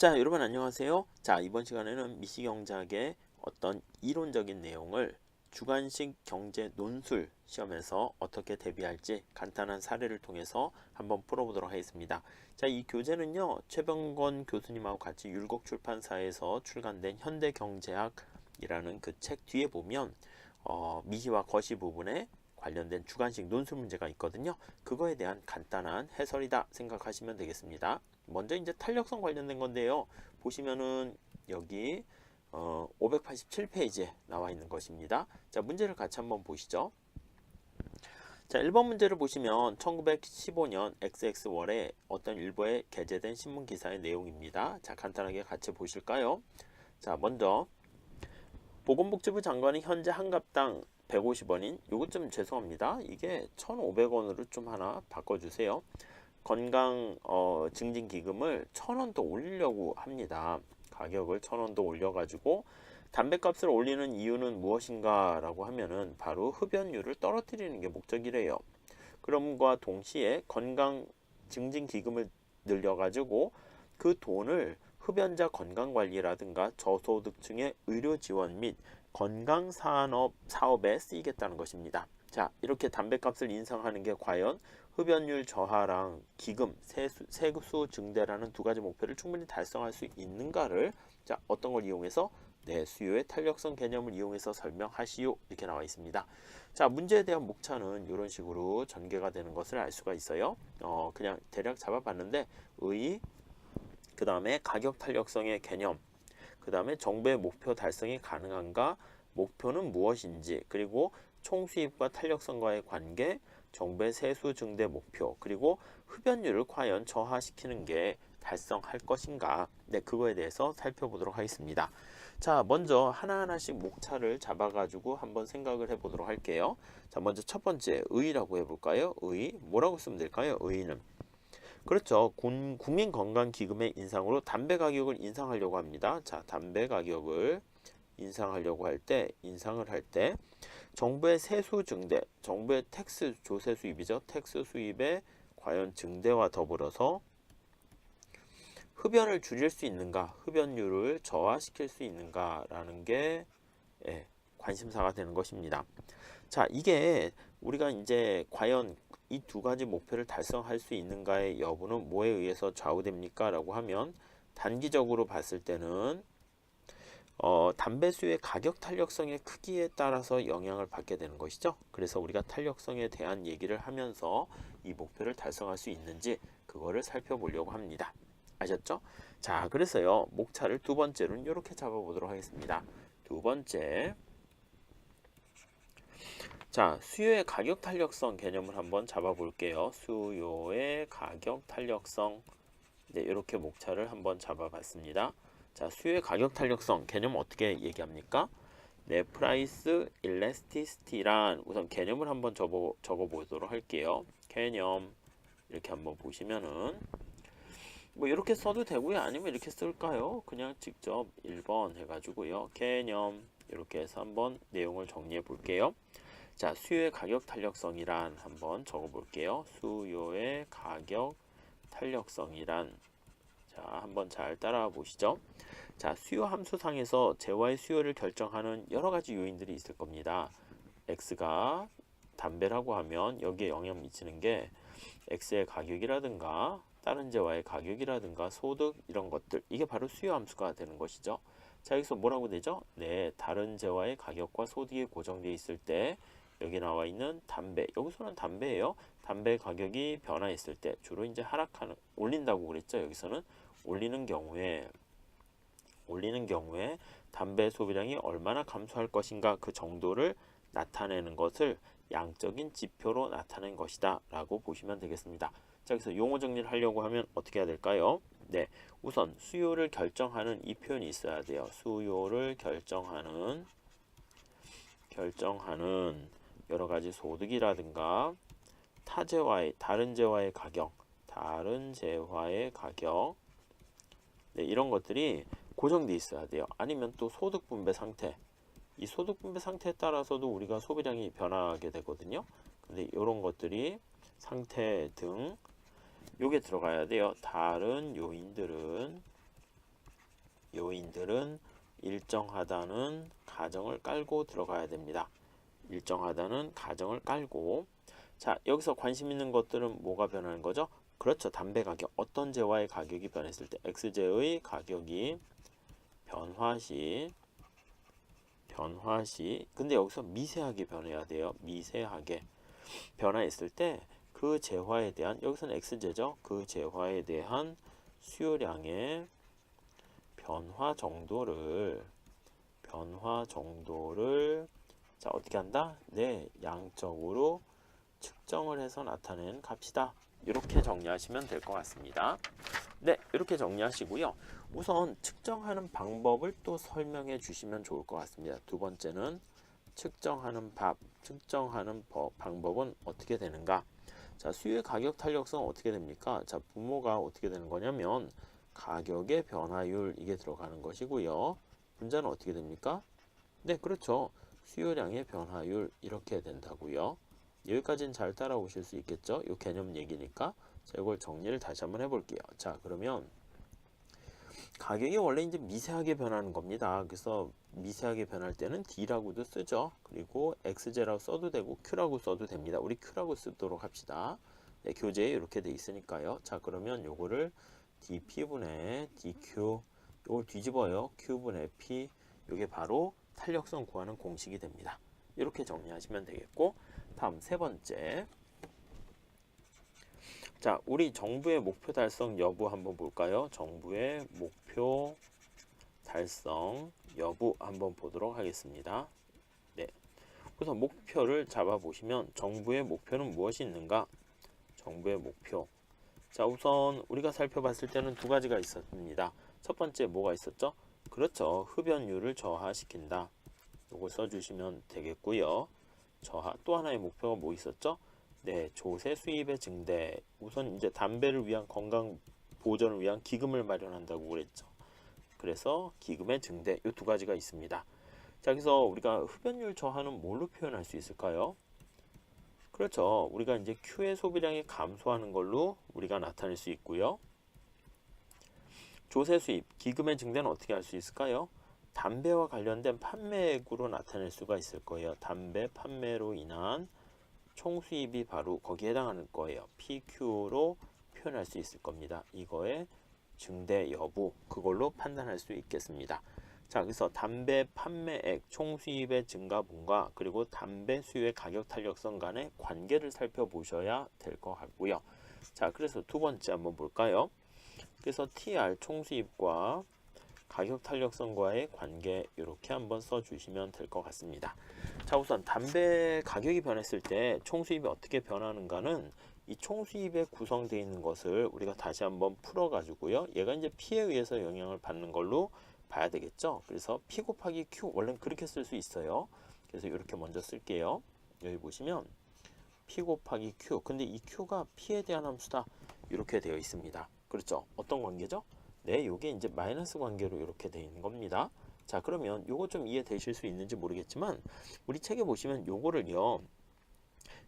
자, 여러분 안녕하세요. 자, 이번 시간에는 미시경제학의 어떤 이론적인 내용을 주관식 경제 논술 시험에서 어떻게 대비할지 간단한 사례를 통해서 한번 풀어보도록 하겠습니다. 자, 이 교재는요, 최병건 교수님하고 같이 율곡 출판사에서 출간된 현대경제학이라는 그 책 뒤에 보면 어, 미시와 거시 부분에 관련된 주관식 논술 문제가 있거든요. 그거에 대한 간단한 해설이다 생각하시면 되겠습니다. 먼저 이제 탄력성 관련된 건데요. 보시면은 여기 어, 587페이지에 나와 있는 것입니다. 자, 문제를 같이 한번 보시죠. 자, 1번 문제를 보시면 1915년 XX월에 어떤 일보에 게재된 신문 기사의 내용입니다. 자, 간단하게 같이 보실까요? 자, 먼저 보건복지부 장관이 현재 한갑당 150원인 요것 좀 죄송합니다. 이게 1,500원으로 좀 하나 바꿔 주세요. 건강 어, 증진 기금을 1,000원 더 올리려고 합니다. 가격을 1,000원 더 올려가지고 담배값을 올리는 이유는 무엇인가라고 하면은 바로 흡연율을 떨어뜨리는 게 목적이래요. 그럼과 동시에 건강 증진 기금을 늘려가지고 그 돈을 흡연자 건강 관리라든가 저소득층의 의료 지원 및 건강 산업 사업에 쓰이겠다는 것입니다. 자, 이렇게 담배값을 인상하는 게 과연 흡연율 저하랑 기금, 세수, 세수 증대라는 두 가지 목표를 충분히 달성할 수 있는가를 자, 어떤 걸 이용해서 네, 수요의 탄력성 개념을 이용해서 설명하시오 이렇게 나와 있습니다. 자, 문제에 대한 목차는 이런 식으로 전개가 되는 것을 알 수가 있어요. 어, 그냥 대략 잡아봤는데 의, 그 다음에 가격 탄력성의 개념, 그 다음에 정부의 목표 달성이 가능한가, 목표는 무엇인지, 그리고 총수입과 탄력성과의 관계, 정부의 세수 증대 목표, 그리고 흡연율을 과연 저하시키는 게 달성할 것인가, 네, 그거에 대해서 살펴보도록 하겠습니다. 자, 먼저 하나하나씩 목차를 잡아 가지고 한번 생각을 해 보도록 할게요. 자, 먼저 첫 번째, 의라고 해볼까요? 의, 뭐라고 쓰면 될까요? 의는. 그렇죠. 군, 국민건강기금의 인상으로 담배 가격을 인상하려고 합니다. 자, 담배 가격을 인상하려고 할 때, 인상을 할 때, 정부의 세수 증대, 정부의 텍스 조세 수입이죠. 텍스 수입의 과연 증대와 더불어서 흡연을 줄일 수 있는가, 흡연율을 저하시킬 수 있는가라는 게 예, 관심사가 되는 것입니다. 자, 이게 우리가 이제 과연 이 두 가지 목표를 달성할 수 있는가의 여부는 뭐에 의해서 좌우됩니까? 라고 하면 단기적으로 봤을 때는 어, 담배 수의 가격 탄력성의 크기에 따라서 영향을 받게 되는 것이죠. 그래서 우리가 탄력성에 대한 얘기를 하면서 이 목표를 달성할 수 있는지 그거를 살펴보려고 합니다. 아셨죠? 자, 그래서요. 목차를 두 번째로는 이렇게 잡아보도록 하겠습니다. 두 번째. 자, 수요의 가격 탄력성 개념을 한번 잡아볼게요. 수요의 가격 탄력성. 네, 이렇게 목차를 한번 잡아봤습니다. 자, 수요의 가격 탄력성 개념 어떻게 얘기합니까? 네, 프라이스 일레스티시티란 우선 개념을 한번 적어, 적어 보도록 할게요. 개념 이렇게 한번 보시면은 뭐 이렇게 써도 되고요. 아니면 이렇게 쓸까요? 그냥 직접 1번 해가지고요. 개념 이렇게 해서 한번 내용을 정리해 볼게요. 자, 수요의 가격 탄력성이란 한번 적어 볼게요. 수요의 가격 탄력성이란 자, 한번 잘 따라와 보시죠. 자, 수요 함수상에서 재화의 수요를 결정하는 여러 가지 요인들이 있을 겁니다. X가 담배라고 하면 여기에 영향 미치는 게 X의 가격이라든가 다른 재화의 가격이라든가 소득 이런 것들 이게 바로 수요 함수가 되는 것이죠. 자, 여기서 뭐라고 되죠? 네, 다른 재화의 가격과 소득이 고정되어 있을 때 여기 나와 있는 담배 여기서는 담배예요. 담배 가격이 변화했을 때 주로 이제 하락하는 올린다고 그랬죠. 여기서는 올리는 경우에 올리는 경우에 담배 소비량이 얼마나 감소할 것인가 그 정도를 나타내는 것을 양적인 지표로 나타낸 것이다 라고 보시면 되겠습니다. 자, 여기서 용어 정리를 하려고 하면 어떻게 해야 될까요? 네, 우선 수요를 결정하는 이 표현이 있어야 돼요. 수요를 결정하는 결정하는 여러 가지 소득이라든가 타재화의 다른 재화의 가격, 다른 재화의 가격 네, 이런 것들이 고정돼 있어야 돼요. 아니면 또 소득 분배 상태. 이 소득 분배 상태에 따라서도 우리가 소비량이 변하게 되거든요. 근데 이런 것들이 상태 등 요게 들어가야 돼요. 다른 요인들은 요인들은 일정하다는 가정을 깔고 들어가야 됩니다. 일정하다는 가정을 깔고 자 여기서 관심 있는 것들은 뭐가 변하는 거죠? 그렇죠 담배 가격 어떤 재화의 가격이 변했을 때 X재의 가격이 변화 시 변화 시 근데 여기서 미세하게 변해야 돼요 미세하게 변화했을 때 그 재화에 대한 여기서는 X재죠 그 재화에 대한 수요량의 변화 정도를 변화 정도를 자 어떻게 한다? 네 양적으로 측정을 해서 나타낸 값이다. 이렇게 정리하시면 될 것 같습니다. 네 이렇게 정리하시고요. 우선 측정하는 방법을 또 설명해 주시면 좋을 것 같습니다. 두 번째는 측정하는 밥, 측정하는 법, 방법은 어떻게 되는가? 자 수요의 가격 탄력성 어떻게 됩니까? 자 부모가 어떻게 되는 거냐면 가격의 변화율 이게 들어가는 것이고요. 분자는 어떻게 됩니까? 네, 그렇죠. 수요량의 변화율 이렇게 된다고요. 여기까지는 잘 따라오실 수 있겠죠? 이 개념 얘기니까 자, 이걸 정리를 다시 한번 해볼게요. 자, 그러면 가격이 원래 이제 미세하게 변하는 겁니다. 그래서 미세하게 변할 때는 D라고도 쓰죠. 그리고 XJ라고 써도 되고 Q라고 써도 됩니다. 우리 Q라고 쓰도록 합시다. 네, 교재에 이렇게 돼 있으니까요. 자, 그러면 요거를 dp분의 dq 이걸 뒤집어요. q분의 p 이게 바로 탄력성 구하는 공식이 됩니다. 이렇게 정리하시면 되겠고 다음 세 번째 자 우리 정부의 목표 달성 여부 한번 볼까요? 정부의 목표 달성 여부 한번 보도록 하겠습니다. 네. 우선 목표를 잡아 보시면 정부의 목표는 무엇이 있는가? 정부의 목표 자 우선 우리가 살펴봤을 때는 두 가지가 있었습니다. 첫 번째 뭐가 있었죠? 그렇죠. 흡연율을 저하시킨다. 요거 써주시면 되겠고요. 저하 또 하나의 목표가 뭐 있었죠? 네, 조세 수입의 증대. 우선 이제 담배를 위한 건강 보전을 위한 기금을 마련한다고 그랬죠. 그래서 기금의 증대 이 두 가지가 있습니다. 자, 그래서 우리가 흡연율 저하는 뭘로 표현할 수 있을까요? 그렇죠. 우리가 이제 Q의 소비량이 감소하는 걸로 우리가 나타낼 수 있고요. 조세 수입, 기금의 증대는 어떻게 할 수 있을까요? 담배와 관련된 판매액으로 나타낼 수가 있을 거예요. 담배 판매로 인한 총 수입이 바로 거기에 해당하는 거예요. PQ로 표현할 수 있을 겁니다. 이거의 증대 여부 그걸로 판단할 수 있겠습니다. 자, 그래서 담배 판매액 총 수입의 증가분과 그리고 담배 수요의 가격 탄력성 간의 관계를 살펴보셔야 될 것 같고요. 자, 그래서 두 번째 한번 볼까요? 그래서 TR 총 수입과 가격 탄력성과의 관계 이렇게 한번 써주시면 될 것 같습니다. 자, 우선 담배 가격이 변했을 때 총 수입이 어떻게 변하는가는 이 총 수입에 구성되어 있는 것을 우리가 다시 한번 풀어 가지고요. 얘가 이제 P에 의해서 영향을 받는 걸로 봐야 되겠죠. 그래서 P 곱하기 Q 원래는 그렇게 쓸 수 있어요. 그래서 이렇게 먼저 쓸게요. 여기 보시면 P 곱하기 Q. 근데 이 Q가 P에 대한 함수다. 이렇게 되어 있습니다. 그렇죠. 어떤 관계죠? 네, 이게 이제 마이너스 관계로 이렇게 되어 있는 겁니다. 자, 그러면 요거 좀 이해되실 수 있는지 모르겠지만 우리 책에 보시면 요거를요.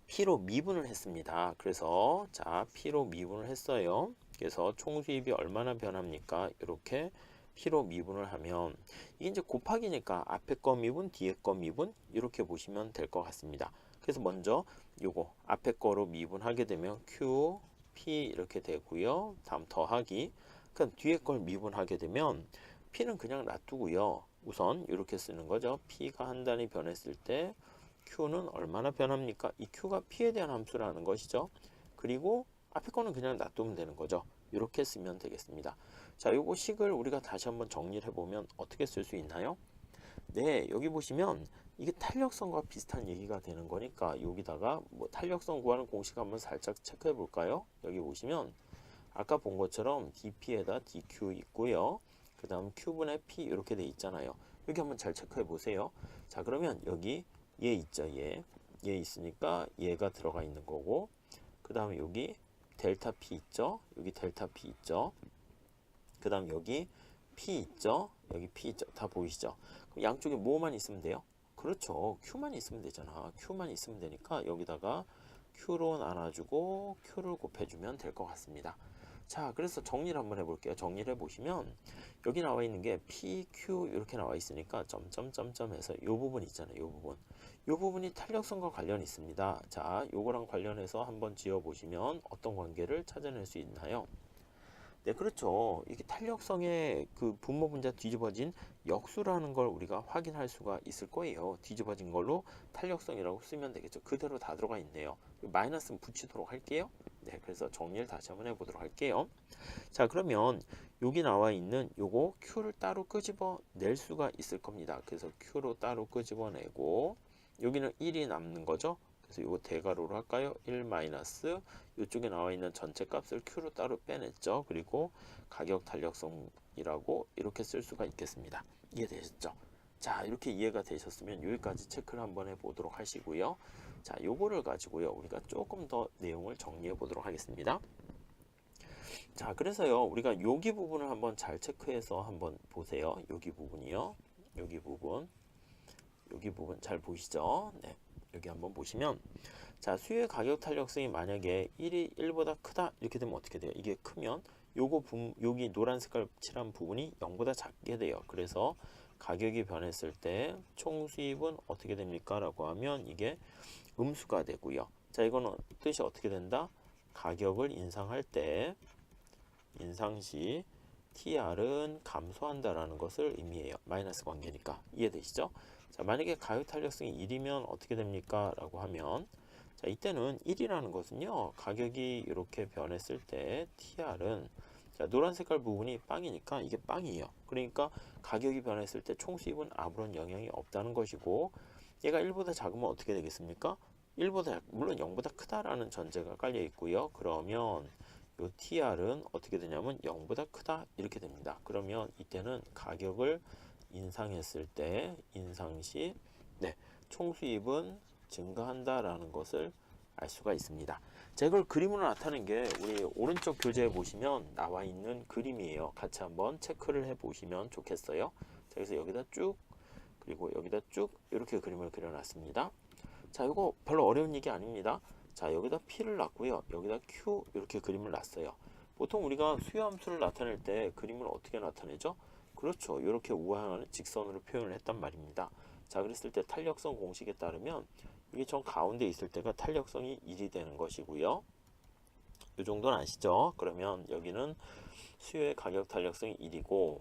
P로 미분을 했습니다. 그래서 자, P로 미분을 했어요. 그래서 총 수입이 얼마나 변합니까? 이렇게 P로 미분을 하면 이게 이제 곱하기니까 앞에 거 미분, 뒤에 거 미분 이렇게 보시면 될 것 같습니다. 그래서 먼저 요거 앞에 거로 미분하게 되면 Q, P 이렇게 되고요. 다음 더하기. 그럼 뒤에 걸 미분하게 되면 P는 그냥 놔두고요. 우선 이렇게 쓰는 거죠. P가 한 단위 변했을 때 Q는 얼마나 변합니까? 이 Q가 P에 대한 함수라는 것이죠. 그리고 앞에 거는 그냥 놔두면 되는 거죠. 이렇게 쓰면 되겠습니다. 자, 요거 식을 우리가 다시 한번 정리를 해보면 어떻게 쓸 수 있나요? 네, 여기 보시면 이게 탄력성과 비슷한 얘기가 되는 거니까 여기다가 뭐 탄력성 구하는 공식 한번 살짝 체크해 볼까요? 여기 보시면 아까 본 것처럼 dp에다 dq 있고요. 그 다음 q분의 p 이렇게 돼 있잖아요. 여기 한번 잘 체크해 보세요. 자, 그러면 여기 얘 있죠, 얘. 얘 있으니까 얘가 들어가 있는 거고 그 다음에 여기 델타 P 있죠? 여기 델타 P 있죠? 그 다음 여기 P 있죠? 여기 P 있죠? 다 보이시죠? 그럼 양쪽에 뭐만 있으면 돼요? 그렇죠. Q만 있으면 되잖아. Q만 있으면 되니까 여기다가 Q로 나눠주고 Q를 곱해주면 될 것 같습니다. 자, 그래서 정리를 한번 해볼게요. 정리를 해보시면 여기 나와 있는 게 PQ 이렇게 나와 있으니까 점점점점 해서 이 부분 있잖아요. 이 부분. 이 부분이 탄력성과 관련이 있습니다. 자, 요거랑 관련해서 한번 지어 보시면 어떤 관계를 찾아낼 수 있나요? 네, 그렇죠. 이게 탄력성의 그 분모 분자 뒤집어진 역수라는 걸 우리가 확인할 수가 있을 거예요. 뒤집어진 걸로 탄력성이라고 쓰면 되겠죠. 그대로 다 들어가 있네요. 마이너스는 붙이도록 할게요. 네, 그래서 정리를 다시 한번 해보도록 할게요. 자, 그러면 여기 나와 있는 요거 Q를 따로 끄집어 낼 수가 있을 겁니다. 그래서 Q로 따로 끄집어 내고 여기는 1이 남는 거죠. 그래서 이거 대괄호로 할까요? 1 마이너스 이쪽에 나와 있는 전체 값을 Q로 따로 빼냈죠. 그리고 가격 탄력성이라고 이렇게 쓸 수가 있겠습니다. 이해되셨죠? 자, 이렇게 이해가 되셨으면 여기까지 체크를 한번 해보도록 하시고요. 자, 요거를 가지고요. 우리가 조금 더 내용을 정리해 보도록 하겠습니다. 자, 그래서요. 우리가 여기 부분을 한번 잘 체크해서 한번 보세요. 여기 부분이요. 여기 부분. 여기 부분 잘 보이시죠? 네. 여기 한번 보시면 자 수요의 가격 탄력성이 만약에 1이 1보다 크다 이렇게 되면 어떻게 돼요? 이게 크면 요거 부, 여기 노란 색깔 칠한 부분이 0보다 작게 돼요. 그래서 가격이 변했을 때 총 수입은 어떻게 됩니까? 라고 하면 이게 음수가 되고요. 자 이거는 뜻이 어떻게 된다? 가격을 인상할 때 인상 시 TR은 감소한다라는 것을 의미해요. 마이너스 관계니까 이해되시죠? 자, 만약에 가격 탄력성이 1이면 어떻게 됩니까? 라고 하면 자, 이때는 1이라는 것은요. 가격이 이렇게 변했을 때 TR은 자, 노란 색깔 부분이 빵이니까 이게 빵이에요. 그러니까 가격이 변했을 때 총 수입은 아무런 영향이 없다는 것이고 얘가 1보다 작으면 어떻게 되겠습니까? 1보다 물론 0보다 크다라는 전제가 깔려 있고요. 그러면 요 TR은 어떻게 되냐면 0보다 크다 이렇게 됩니다. 그러면 이때는 가격을 인상했을 때 인상 시 네, 총 수입은 증가한다라는 것을 알 수가 있습니다. 자, 이걸 그림으로 나타낸 게 우리 오른쪽 교재에 보시면 나와 있는 그림이에요. 같이 한번 체크를 해 보시면 좋겠어요. 자, 그래서 여기다 쭉 그리고 여기다 쭉 이렇게 그림을 그려놨습니다. 자, 이거 별로 어려운 얘기 아닙니다. 자, 여기다 P를 놨고요. 여기다 Q 이렇게 그림을 놨어요. 보통 우리가 수요함수를 나타낼 때 그림을 어떻게 나타내죠? 그렇죠. 이렇게 우하하는 직선으로 표현을 했단 말입니다. 자, 그랬을 때 탄력성 공식에 따르면 이게 정 가운데 있을 때가 탄력성이 1이 되는 것이고요. 이 정도는 아시죠? 그러면 여기는 수요의 가격 탄력성이 1이고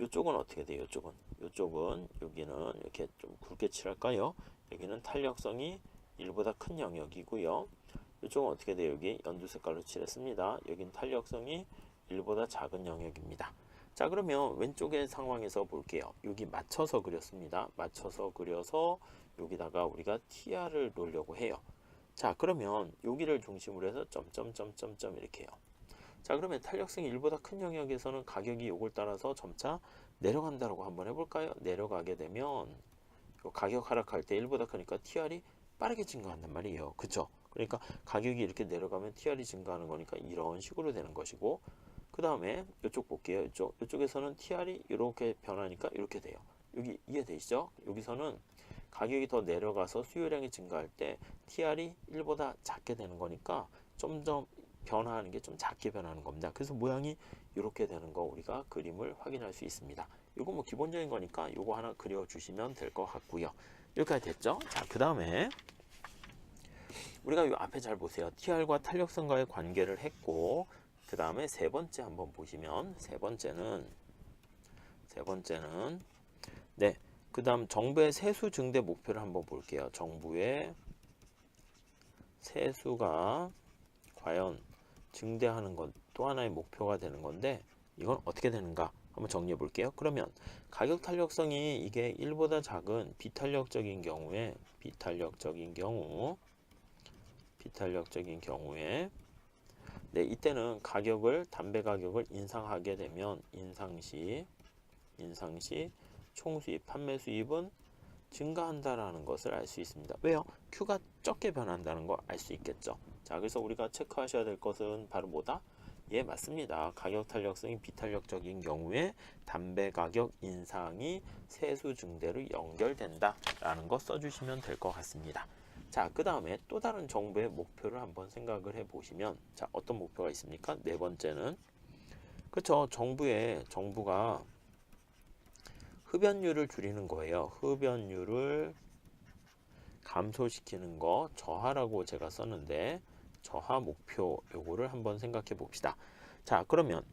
이쪽은 어떻게 돼요? 이쪽은 이쪽은 여기는 이렇게 좀 굵게 칠할까요? 여기는 탄력성이 1보다 큰 영역이고요. 이쪽은 어떻게 돼요? 여기 연두 색깔로 칠했습니다. 여긴 탄력성이 1보다 작은 영역입니다. 자 그러면 왼쪽의 상황에서 볼게요. 여기 맞춰서 그렸습니다. 맞춰서 그려서 여기다가 우리가 TR을 놓으려고 해요. 자 그러면 여기를 중심으로 해서 점점점점점 이렇게 해요. 자 그러면 탄력성이 1보다 큰 영역에서는 가격이 요걸 따라서 점차 내려간다고 한번 해볼까요? 내려가게 되면 가격 하락할 때 1보다 크니까 TR이 빠르게 증가한단 말이에요. 그쵸? 그러니까 가격이 이렇게 내려가면 TR이 증가하는 거니까 이런 식으로 되는 것이고 그 다음에 이쪽 볼게요. 이쪽 이쪽에서는 TR이 이렇게 변하니까 이렇게 돼요. 여기 이해되시죠? 여기서는 가격이 더 내려가서 수요량이 증가할 때 TR이 1보다 작게 되는 거니까 점점 변화하는 게 좀 작게 변하는 겁니다. 그래서 모양이 이렇게 되는 거 우리가 그림을 확인할 수 있습니다. 이거 뭐 기본적인 거니까 이거 하나 그려주시면 될 것 같고요. 여기까지 됐죠? 자, 그 다음에 우리가 이 앞에 잘 보세요. TR과 탄력성과의 관계를 했고 그 다음에 세 번째 한번 보시면 세 번째는 세 번째는 네. 그 다음 정부의 세수 증대 목표를 한번 볼게요. 정부의 세수가 과연 증대하는 것 또 하나의 목표가 되는 건데 이건 어떻게 되는가 한번 정리해 볼게요. 그러면 가격 탄력성이 이게 1보다 작은 비탄력적인 경우에 비탄력적인 경우 비탄력적인 경우에 네, 이때는 가격을 담배 가격을 인상하게 되면 인상 시 인상 시 총수입 판매 수입은 증가한다라는 것을 알 수 있습니다. 왜요? Q가 적게 변한다는 거 알 수 있겠죠. 자, 그래서 우리가 체크하셔야 될 것은 바로 뭐다? 예, 맞습니다. 가격 탄력성이 비탄력적인 경우에 담배 가격 인상이 세수 증대로 연결된다 라는 거 써주시면 될 것 같습니다. 자, 그 다음에 또 다른 정부의 목표를 한번 생각을 해 보시면, 자, 어떤 목표가 있습니까? 네 번째는, 그렇죠. 정부의, 정부가 흡연율을 줄이는 거예요. 흡연율을 감소시키는 거, 저하라고 제가 썼는데, 저하 목표 요거를 한번 생각해 봅시다. 자, 그러면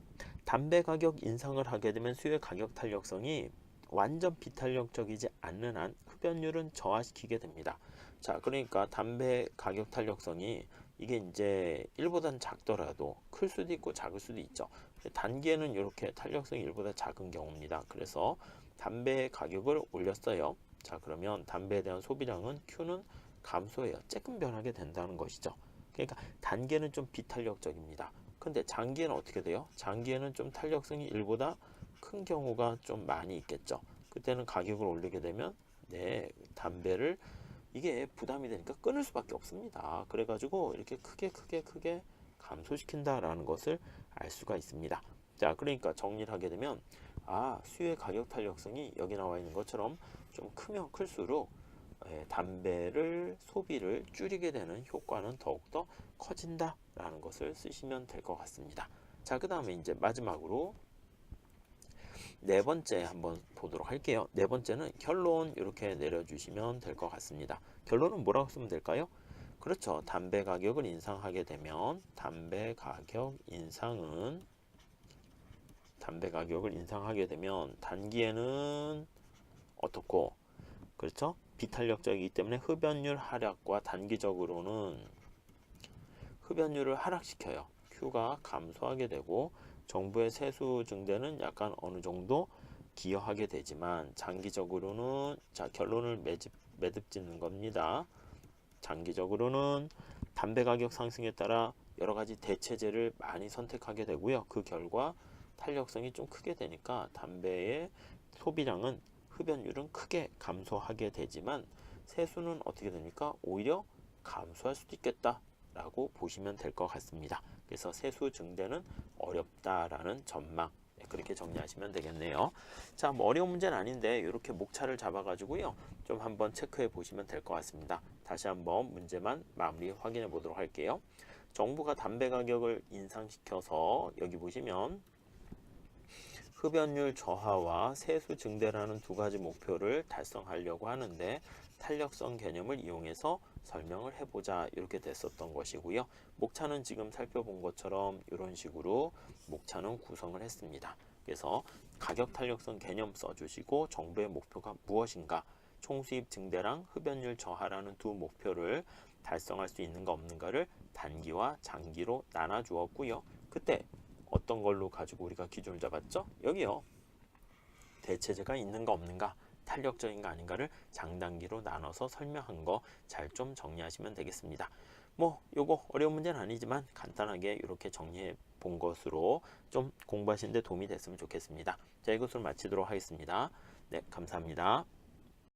담배 가격 인상을 하게 되면 수요의 가격 탄력성이 완전 비탄력적이지 않는 한 흡연율은 저하시키게 됩니다. 자, 그러니까 담배 가격 탄력성이 이게 이제 1보다는 작더라도 클 수도 있고 작을 수도 있죠. 단기에는 이렇게 탄력성이 1보다 작은 경우입니다. 그래서 담배 가격을 올렸어요. 자, 그러면 담배에 대한 소비량은 Q는 감소해요. 조금 변하게 된다는 것이죠. 그러니까 단기에는 좀 비탄력적입니다. 근데 장기에는 어떻게 돼요? 장기에는 좀 탄력성이 1보다 큰 경우가 좀 많이 있겠죠. 그때는 가격을 올리게 되면 네, 담배를 이게 부담이 되니까 끊을 수밖에 없습니다. 그래가지고 이렇게 크게 크게 크게 감소시킨다라는 것을 알 수가 있습니다. 자, 그러니까 정리를 하게 되면 아, 수요의 가격 탄력성이 여기 나와 있는 것처럼 좀 크면 클수록 예, 담배를 소비를 줄이게 되는 효과는 더욱더 커진다라는 것을 쓰시면 될 것 같습니다. 자, 그 다음에 이제 마지막으로 네 번째 한번 보도록 할게요. 네 번째는 결론 이렇게 내려주시면 될 것 같습니다. 결론은 뭐라고 쓰면 될까요? 그렇죠. 담배 가격을 인상하게 되면 담배 가격 인상은 담배 가격을 인상하게 되면 단기에는 어떻고 그렇죠? 비탄력적이기 때문에 흡연율 하락과 단기적으로는 흡연율을 하락시켜요. Q가 감소하게 되고 정부의 세수 증대는 약간 어느 정도 기여하게 되지만 장기적으로는 자 결론을 매집, 매듭 짓는 겁니다. 장기적으로는 담배 가격 상승에 따라 여러 가지 대체제를 많이 선택하게 되고요. 그 결과 탄력성이 좀 크게 되니까 담배의 소비량은 흡연율은 크게 감소하게 되지만 세수는 어떻게 됩니까? 오히려 감소할 수도 있겠다 라고 보시면 될 것 같습니다. 그래서 세수 증대는 어렵다라는 전망 네, 그렇게 정리하시면 되겠네요. 자, 뭐 어려운 문제는 아닌데 이렇게 목차를 잡아가지고요 좀 한번 체크해 보시면 될 것 같습니다. 다시 한번 문제만 마무리 확인해 보도록 할게요. 정부가 담배 가격을 인상시켜서 여기 보시면 흡연율 저하와 세수 증대라는 두 가지 목표를 달성하려고 하는데 탄력성 개념을 이용해서 설명을 해보자 이렇게 됐었던 것이고요. 목차는 지금 살펴본 것처럼 이런 식으로 목차는 구성을 했습니다. 그래서 가격 탄력성 개념 써주시고 정부의 목표가 무엇인가 총수입 증대랑 흡연율 저하라는 두 목표를 달성할 수 있는가 없는가를 단기와 장기로 나눠 주었고요. 그때 어떤 걸로 가지고 우리가 기준을 잡았죠? 여기요. 대체제가 있는가 없는가, 탄력적인가 아닌가를 장단기로 나눠서 설명한 거 잘 좀 정리하시면 되겠습니다. 뭐 요거 어려운 문제는 아니지만 간단하게 이렇게 정리해 본 것으로 좀 공부하시는 데 도움이 됐으면 좋겠습니다. 자, 이것으로 마치도록 하겠습니다. 네, 감사합니다.